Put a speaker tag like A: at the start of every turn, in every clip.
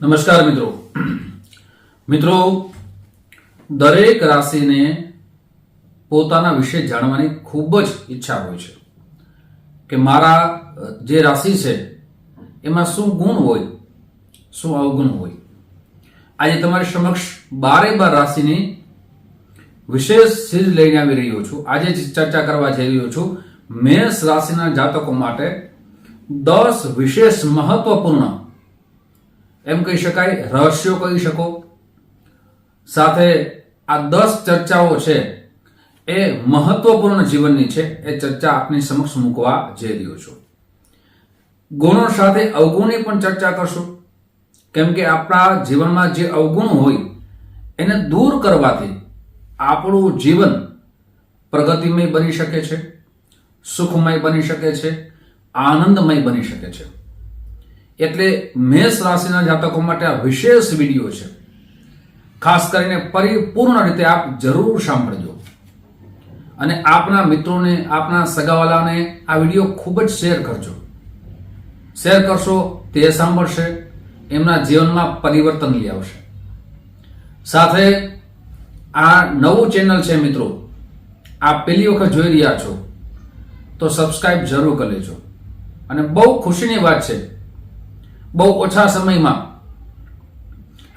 A: નમસ્કાર મિત્રો. મિત્રો, દરેક રાશિને પોતાના વિશે જાણવાની ખૂબ જ ઈચ્છા હોય છે કે મારા જે રાશિ છે, એમાં શું ગુણ હોય, શું અવગુણ હોય. આજે તમારી સમક્ષ બારે બાર રાશિની વિશેષ સિરીઝ લઈને આવી રહ્યો છું. આજે ચર્ચા કરવા જઈ રહ્યો છું મેષ રાશિના જાતકો માટે દસ વિશેષ મહત્વપૂર્ણ એમ કહી શકાય, રહસ્યો કહી શકો. સાથે આ દસ ચર્ચાઓ છે, એ મહત્વપૂર્ણ જીવનની છે, એ ચર્ચા આપની સમક્ષ મૂકવા જઈ રહ્યો છું. ગુણો સાથે અવગુણની પણ ચર્ચા કરશું. કેમ કે આપણા જીવનમાં જે અવગુણ હોય, એને દૂર કરવાથી આપણું જીવન પ્રગતિમય બની શકે છે, સુખમય બની શકે છે, આનંદમય બની શકે છે. એટલે મેષ રાશિના જાતકો માટે આ વિશેષ વીડિયો છે. ખાસ કરીને પરિપૂર્ણ રીતે આપ જરૂર સાંભળજો. અને આપના મિત્રોને, આપના સગાવાલાને આ વીડિયો ખૂબ જ શેર કરજો. શેર કરશો તે સાંભળશે, એમના જીવનમાં પરિવર્તન લઈ આવશે. સાથે આ નવું ચેનલ છે મિત્રો, આપ પહેલી વખત જોઈ રહ્યા છો, તો સબસ્ક્રાઇબ જરૂર કરી લેજો. અને બહુ ખુશીની વાત છે બહુ ઓછા સમયમાં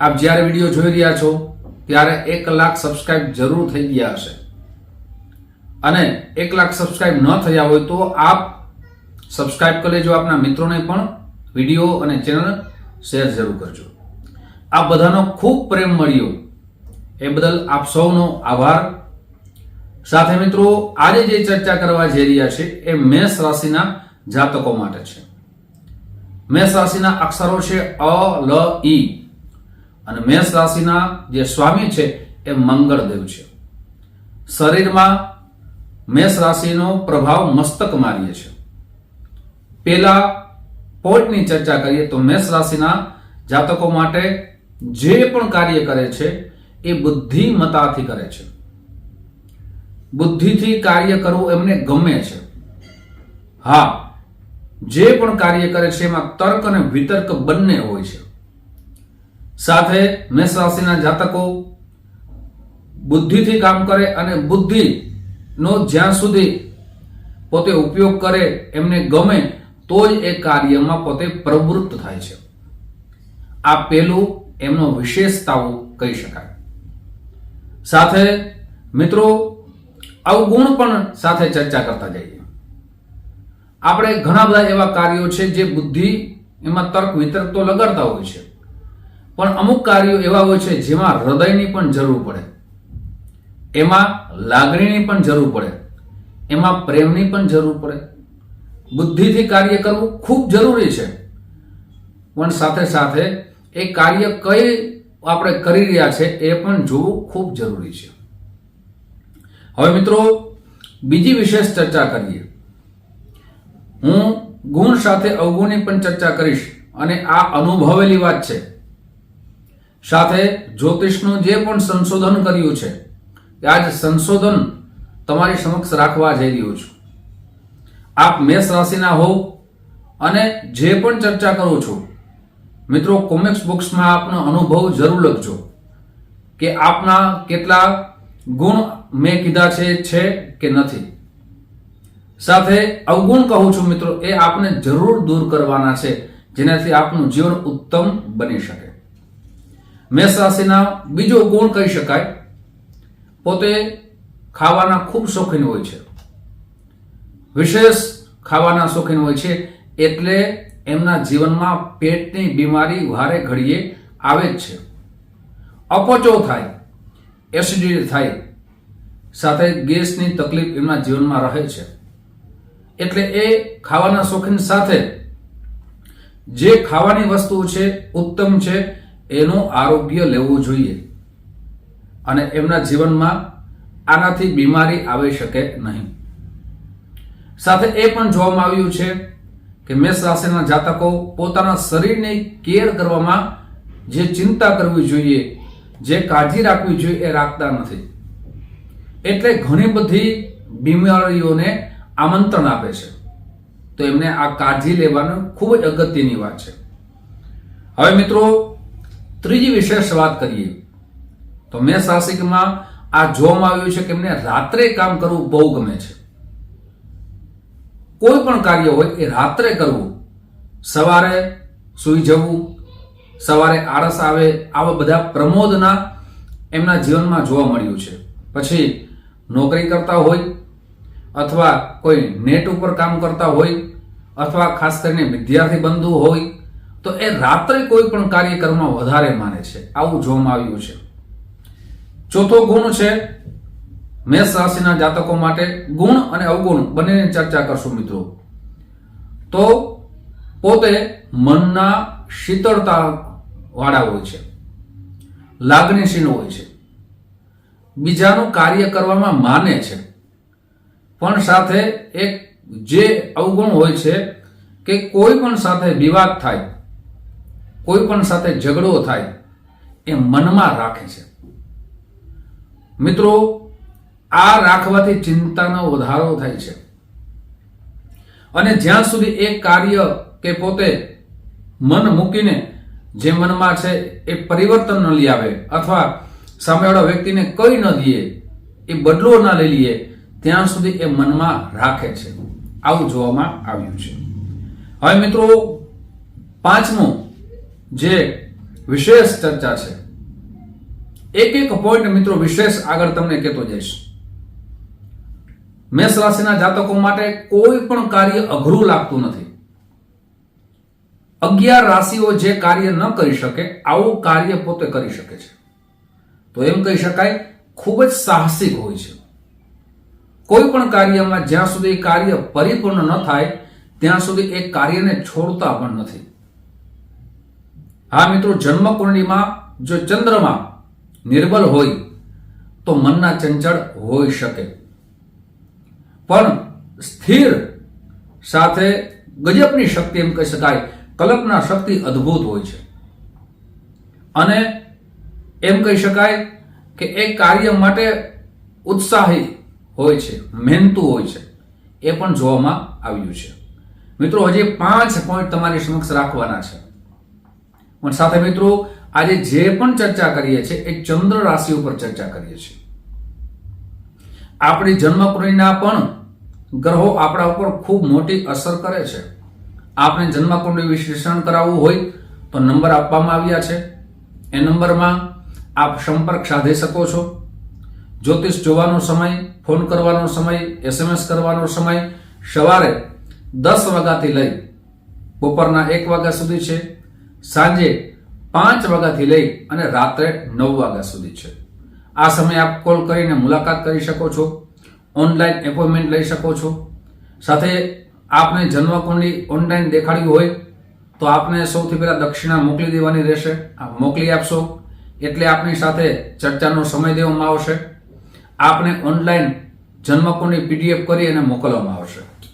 A: આપ જ્યારે વીડિયો જોઈ રહ્યા છો, ત્યારે એક લાખ સબસ્ક્રાઇબ જરૂર થઈ ગયા હશે. અને એક લાખ સબસ્ક્રાઇબ ન થયા હોય તો આપ સબસ્ક્રાઇબ કરી લેજો, આપના મિત્રોને પણ વીડિયો અને ચેનલ શેર જરૂર કરજો. આ બધાનો ખૂબ પ્રેમ મળ્યો. એ બદલ આપ સૌનો આભાર. સાથે મિત્રો, આજે જે ચર્ચા કરવા જઈ રહ્યા છે, એ મેષ રાશિના જાતકો માટે છે. મેષ રાશિના અક્ષરો છે અ, લ ઈ અને મેષ રાશિના જે સ્વામી છે એ મંગળદેવ છે. શરીરમાં મેષ રાશિનો પ્રભાવ મસ્તક મારીએ છે. પેલા પોટની ચર્ચા કરીએ તો મેષ રાશિના જાતકો માટે જે પણ કાર્ય કરે છે એ બુદ્ધિમતાથી કરે છે. બુદ્ધિથી કાર્ય કરવું એમને ગમે છે. હા જે પણ કાર્ય કરે છે, એમાં તર્ક અને વિતર્ક બંને હોય છે. સાથે મેષ રાશિના જાતકો બુદ્ધિથી કામ કરે અને બુદ્ધિનો જ્યાં સુધી પોતે ઉપયોગ કરે, એમને ગમે તો જ એ કાર્યમાં પોતે પ્રવૃત્ત થાય છે. આ પેલું એમનો વિશેષતાઓ કહી શકાય. સાથે મિત્રો અવગુણ પણ સાથે ચર્ચા કરતા જઈએ. આપણે ઘણા બધા એવા કાર્યો છે જે બુદ્ધિ એમાં તર્ક વિતર્ક તો લગાડતા હોય છે. પણ અમુક કાર્યો એવા હોય છે જેમાં હૃદયની પણ જરૂર પડે. એમાં લાગણીની પણ જરૂર પડે. એમાં પ્રેમની પણ જરૂર પડે. બુદ્ધિથી કાર્ય કરવું ખૂબ જરૂરી છે. પણ સાથે સાથે એ કાર્ય કઈ આપણે કરી રહ્યા છે એ પણ જોવું ખૂબ જરૂરી છે. હવે મિત્રો, બીજી વિશેષ ચર્ચા કરીએ. હું ગુણ સાથે અવગુણની પણ ચર્ચા કરીશ અને આ અનુભવેલી વાત છે. સાથે જ્યોતિષનું જે પણ સંશોધન કર્યું છે આજ સંશોધન તમારી સમક્ષ રાખવા જઈ રહ્યો છું. આપ મેષ રાશિના હો અને જે પણ ચર્ચા કરું છું, મિત્રો કોમિક્સ બુક્સમાં આપનો અનુભવ જરૂર લખજો કે આપના કેટલા ગુણ મેં કીધા છે કે નથી. સાથે અવગુણ કહું છું મિત્રો, એ આપને જરૂર દૂર કરવાના છે, જેનાથી આપનું જીવન ઉત્તમ બની શકે. મેષ રાશિના બીજો ગુણ કહી શકાય, પોતે ખાવાના ખૂબ શોખીન હોય છે. વિશેષ ખાવાના શોખીન હોય છે, એટલે એમના જીવનમાં પેટની બીમારી વારે ઘડીએ આવે જ છે. અપચો થાય, એસિડિટી થાય, સાથે ગેસની તકલીફ એમના જીવનમાં રહે છે. એટલે એ ખાવાના શોખીન સાથે જે ખાવાની વસ્તુ છે, ઉત્તમ છે, એનું આરોગ્ય લેવું જોઈએ. અને એમના જીવનમાં આનાથી બીમારી આવી શકે નહીં. સાથે એ પણ જોવામાં આવ્યું છે કે મેષ રાશિના જાતકો પોતાના શરીરની કેર કરવામાં જે ચિંતા કરવી જોઈએ, જે કાળજી રાખવી જોઈએ એ રાખતા નથી. એટલે ઘણી બધી બીમારીઓને આમંત્રણ આપે છે. તો એમને આ કાળજી લેવાનું ખૂબ જ અગત્યની વાત છે. હવે મિત્રો, ત્રીજી વિશેષ વાત કરીએ. તો મેં સાહસિકમાં આ જોવામાં આવ્યું છે કે એમને રાત્રે કામ કરવું બહુ ગમે છે. કોઈ પણ કાર્ય હોય એ રાત્રે કરવું. સવારે સૂઈ જવું, સવારે આળસ આવે, આવા બધા પ્રમોદના એમના જીવનમાં જોવા મળ્યું છે. પછી નોકરી કરતા હોય અથવા કોઈ નેટ ઉપર કામ કરતા હોય, અથવા ખાસ કરીને વિદ્યાર્થી બંધુ હોય, તો એ રાત્રે કોઈ પણ કાર્યક્રમમાં વધારે માને છે. આવું જોવામાં આવ્યું છે. ચોથો ગુણ છે, મેષ રાશિના જાતકો માટે ગુણ અને અવગુણ બંનેની ચર્ચા કરશું મિત્રો. તો પોતે મનના શીતળતા વાળા હોય છે, લાગણીશીલ હોય છે. બીજાનું કાર્ય કરવામાં માને છે. પણ સાથે એક જે અવગુણ હોય છે કે કોઈ પણ સાથે વિવાદ થાય, કોઈ પણ સાથે ઝઘડો થાય, એ મનમાં રાખે છે. મિત્રો, આ રાખવાથી ચિંતાનો વધારો થાય છે. અને જ્યાં સુધી એ કાર્ય કે પોતે મન મૂકીને જે મનમાં છે એ પરિવર્તન ન લઈ આવે અથવા સામેવાળા વ્યક્તિને કઈ ન દઈએ એ બદલો ના લઈ લઈએ ત્યાં સુધી એ મનમાં રાખે છે. આવું જોવામાં આવ્યું છે. હવે મિત્રો, પાંચમું જે વિશેષ ચર્ચા છે, એક એક પોઈન્ટ મિત્રો વિશેષ આગળ તમને કહેતો જઈશ. મેષ રાશિના જાતકો માટે કોઈ પણ કાર્ય અઘરું લાગતું નથી. અગિયાર રાશિઓ જે કાર્ય ન કરી શકે, આવું કાર્ય પોતે કરી શકે છે. તો એમ કહી શકાય, ખૂબ જ સાહસિક હોય છે. કોઈ પણ કાર્યમાં જ્યાં સુધી કાર્ય પરિપૂર્ણ ન થાય, ત્યાં સુધી એ કાર્યને છોડતા પણ નથી. હા મિત્રો જન્મ જો ચંદ્રમાં નિર્બલ હોય, તો મનના ચંચળ હોઈ શકે. પણ સ્થિર સાથે ગજબની શક્તિ એમ કહી શકાય, કલ્પના શક્તિ અદ્ભુત હોય છે. અને એમ કહી શકાય કે એ કાર્ય માટે ઉત્સાહી હોય છે, મહેનતુ હોય છે, એ પણ જોવામાં આવ્યું છે. મિત્રો, હજી પાંચ પોઈન્ટ તમારી સમક્ષ રાખવાના છે. પણ સાથે મિત્રો, આજે જે પણ ચર્ચા કરીએ છીએ, એ ચંદ્ર રાશિ ઉપર ચર્ચા કરીએ છીએ. આપણી જન્મકુંડળીના પણ ગ્રહો આપણા ઉપર ખૂબ મોટી અસર કરે છે. આપણે જન્મકુંડળી વિશ્લેષણ કરાવવું હોય, તો નંબર આપવામાં આવ્યા છે. એ નંબરમાં આપ સંપર્ક સાધી શકો છો. જ્યોતિષ જોવાનો સમય, ફોન કરવાનો સમય એસએમએસ કરવાનો સમય સવારે દસ વાગ્યાથી લઈ બપોરના એક વાગ્યા સુધી છે, સાંજે પાંચ વાગ્યાથી લઈ અને રાત્રે નવ વાગ્યા સુધી છે. આ સમયે આપ કોલ કરીને મુલાકાત કરી શકો છો, ઓનલાઈન એપોઇન્ટમેન્ટ લઈ શકો છો. સાથે આપને જન્મકુંડલી ઓનલાઈન દેખાડ્યું હોય તો આપને સૌથી પહેલાં દક્ષિણા મોકલી દેવાની રહેશે. આ મોકલી આપશો એટલે આપની સાથે ચર્ચાનો સમય દેવામાં આવશે. આપને ઓનલાઈન જન્મકોની પીડીએફ કરી અને મોકલવામાં આવશે.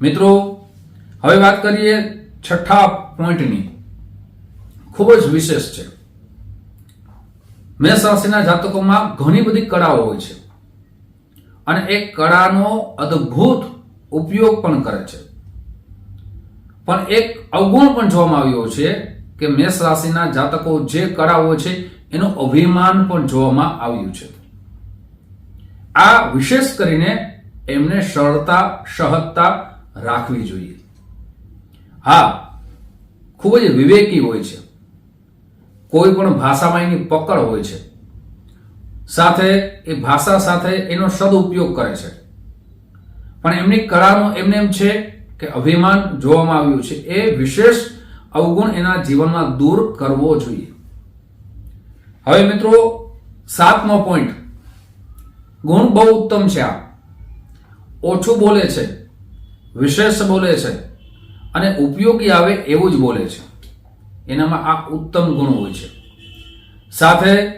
A: મિત્રો, હવે વાત કરીએ છઠ્ઠા પોઈન્ટની. ખૂબ જ વિશેષ છે. મેષ રાશિના જાતકોમાં ઘણી બધી કળાઓ હોય છે. અને એ કળાનો અદ્ભુત ઉપયોગ પણ કરે છે. પણ એક અવગુણ પણ જોવામાં આવ્યો છે કે મેષ રાશિના જાતકો જે કળાઓ છે, એનું અભિમાન પણ જોવામાં આવ્યું છે. આ વિશેષ કરીને એમને સરળતા, સહજતા રાખવી જોઈએ. હા, ખૂબ જ વિવેકી હોય છે. કોઈ પણ ભાષામાં એની પકડ હોય છે. સાથે એ ભાષા સાથે એનો સદઉપયોગ કરે છે. પણ એમની કળાનો એમને એમ છે કે અભિમાન જોવામાં આવ્યું છે. એ વિશેષ અવગુણ એના જીવનમાં દૂર કરવો જોઈએ. હવે મિત્રો, સાતમો પોઈન્ટ ગુણ બહુ ઉત્તમ છે આ. ઓછું બોલે છે, વિશેષ બોલે છે, અને ઉપયોગી આવે એવું જ બોલે છે. એનામાં આ ઉત્તમ ગુણ હોય છે. સાથે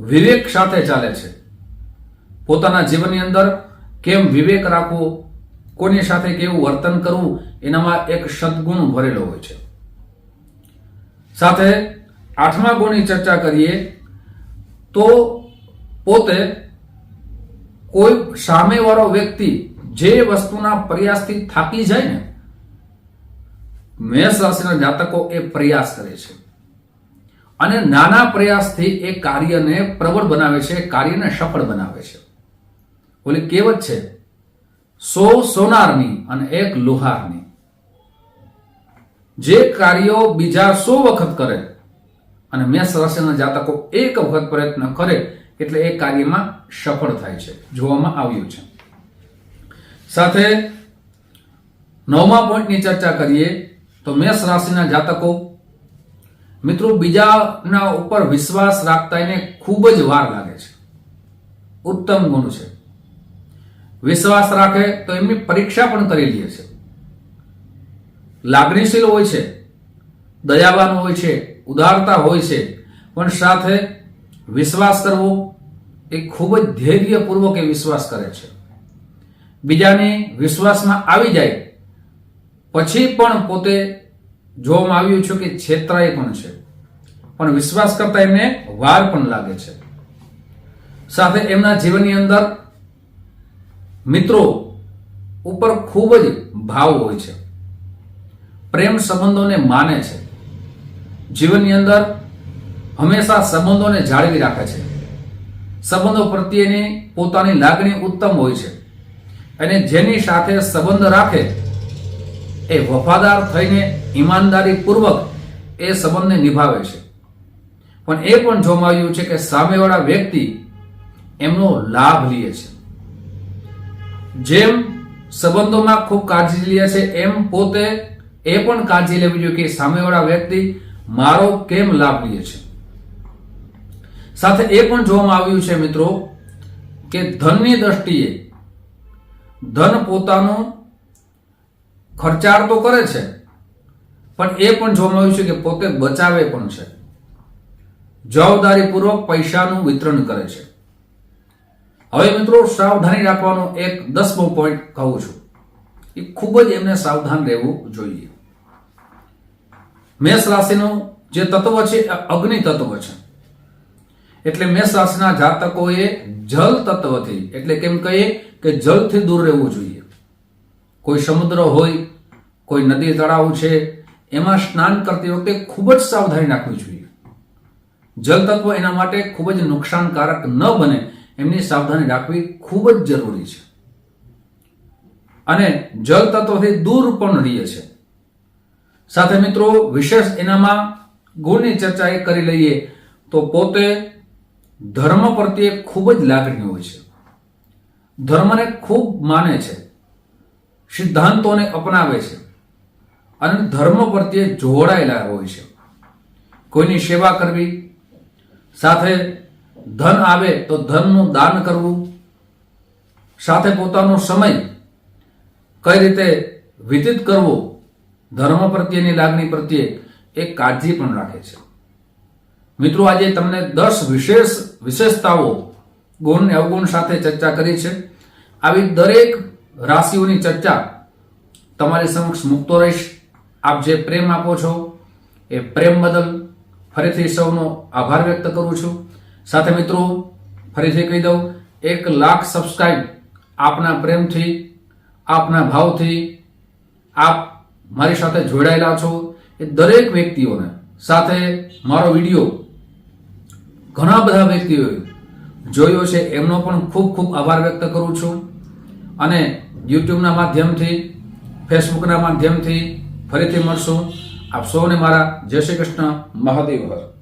A: વિવેક સાથે ચાલે છે. પોતાના જીવનની અંદર કેમ વિવેક રાખવો, કોની સાથે કેવું વર્તન કરવું, એનામાં એક સદગુણ ભરેલો હોય છે. સાથે આઠમા ગુણની ચર્ચા કરીએ તો પોતે કોઈ સામેવાળો વ્યક્તિ જે વસ્તુના પ્રયાસથી થાકી જાય ને, મેષ રાશિના જાતકો એ પ્રયાસ કરે છે. અને નાના પ્રયાસથી એ કાર્યને પ્રબળ બનાવે છે, કાર્યને સફળ બનાવે છે. ઓલી કહેવત છે, સો સોનારની અને એક લુહારની. જે કાર્યો બીજા સો વખત કરે અને મેષ રાશિના જાતકો એક વખત પ્રયત્ન કરે એટલે એ કાર્યમાં સફળ થાય છે, જોવામાં આવ્યું છે. સાથે નવમા પોઈન્ટની ચર્ચા કરીએ તો મેષ રાશિના જાતકો, મિત્રો બીજાના ઉપર વિશ્વાસ રાખતા એને ખૂબ જ વાર લાગે છે. ઉત્તમ ગુણ છે. વિશ્વાસ રાખે તો એમની પરીક્ષા પણ કરી લે છે. લાગણીશીલ હોય છે, દયાવાન હોય છે, ઉદારતા હોય છે, પણ સાથે વિશ્વાસ કરવો એ ખૂબ જ ધૈર્યપૂર્વક એ વિશ્વાસ કરે છે. બીજાને વિશ્વાસમાં આવી જાય, પછી પણ પોતે જોવામાં આવ્યું છે કે છેતરાય પણ છે. પણ વિશ્વાસ કરતા એમને વાર પણ લાગે છે. સાથે એમના જીવનની અંદર મિત્રો ઉપર ખૂબ જ ભાવ હોય છે. પ્રેમ સંબંધોને માને છે. જીવનની અંદર હંમેશા સંબંધોને જાળવી રાખે છે. સંબંધો પ્રત્યેની પોતાની લાગણી ઉત્તમ હોય છે. અને જેની સાથે સંબંધ રાખે, એ વફાદાર થઈને ઈમાનદારી પૂર્વક એ સંબંધને નિભાવે છે. પણ એ પણ જોવામાં આવ્યું છે કે સામેવાળા વ્યક્તિ એમનો લાભ લે છે. જેમ સંબંધોમાં ખૂબ કાળજી લે છે, એમ પોતે એ પણ કાળજી લેવી જોઈએ કે સામેવાળા વ્યક્તિ મારો કેમ લાભ લે છે? સાથે એ પણ જોવામાં આવ્યું છે, મિત્રો, કે ધનની દ્રષ્ટિએ ધન પોતાનું ખર્ચાળ તો કરે છે, પણ એ પણ જોવામાં આવ્યું છે કે પોતે બચાવે પણ છે. જવાબદારીપૂર્વક પૈસાનું વિતરણ કરે છે. હવે મિત્રો, સાવધાની રાખવાનો એક દસમો પોઈન્ટ કહું છું. એ ખૂબ જ એમને સાવધાન રહેવું જોઈએ. મેષ રાશિનું જે તત્વ છે અગ્નિ તત્વ છે. એટલે મેષ રાશિના જાતકોએ જલ તત્વથી, એટલે કેમ કહીએ કે જલથી દૂર રહેવું જોઈએ. કોઈ સમુદ્ર હોય, કોઈ નદી તળાવ છે, એમાં સ્નાન કરતી વખતે ખૂબ જ સાવધાની રાખવી જોઈએ. જલ તત્વ એના માટે ખૂબ જ નુકસાનકારક ન બને, એમની સાવધાની રાખવી ખૂબ જ જરૂરી છે. અને જલ તત્વથી દૂર પણ રહીએ છે. સાથે મિત્રો, વિશેષ એનામાં ગુણની ચર્ચા એ કરી લઈએ, તો પોતે ધર્મ પ્રત્યે ખૂબ જ લાગણી હોય છે. ધર્મને ખૂબ માને છે. સિદ્ધાંતોને અપનાવે છે. અને ધર્મ પ્રત્યે જોડાયેલા હોય છે. કોઈની સેવા કરવી, સાથે ધન આવે તો ધનનું દાન કરવું, સાથે પોતાનો સમય કઈ રીતે વ્યતીત કરવો, ધર્મ પ્રત્યેની લાગણી પ્રત્યે એ કાળજી પણ રાખે છે. મિત્રો, આજે તમને દસ વિશેષ વિશેષતાઓ ગુણ અવગુણ સાથે ચર્ચા કરી છે. આવી દરેક રાશિઓની ચર્ચા તમારી સમક્ષ મૂકતો રહીશ. આપ જે પ્રેમ આપો છો, એ પ્રેમ બદલ ફરીથી સૌનો આભાર વ્યક્ત કરું છું. સાથે મિત્રો, ફરીથી કહી દઉં, એક લાખ સબસ્ક્રાઈબ આપના પ્રેમથી, આપના ભાવથી આપ મારી સાથે જોડાયેલા છો. એ દરેક વ્યક્તિઓને સાથે મારો વીડિયો ઘણા બધા વ્યક્તિઓએ જોયો છે એમનો પણ ખૂબ ખૂબ આભાર વ્યક્ત કરું છું. અને યુટ્યુબના માધ્યમથી, ફેસબુકના માધ્યમથી ફરીથી મળશું. આપ સૌને મારા જય શ્રી કૃષ્ણ. મહાદેવ હર.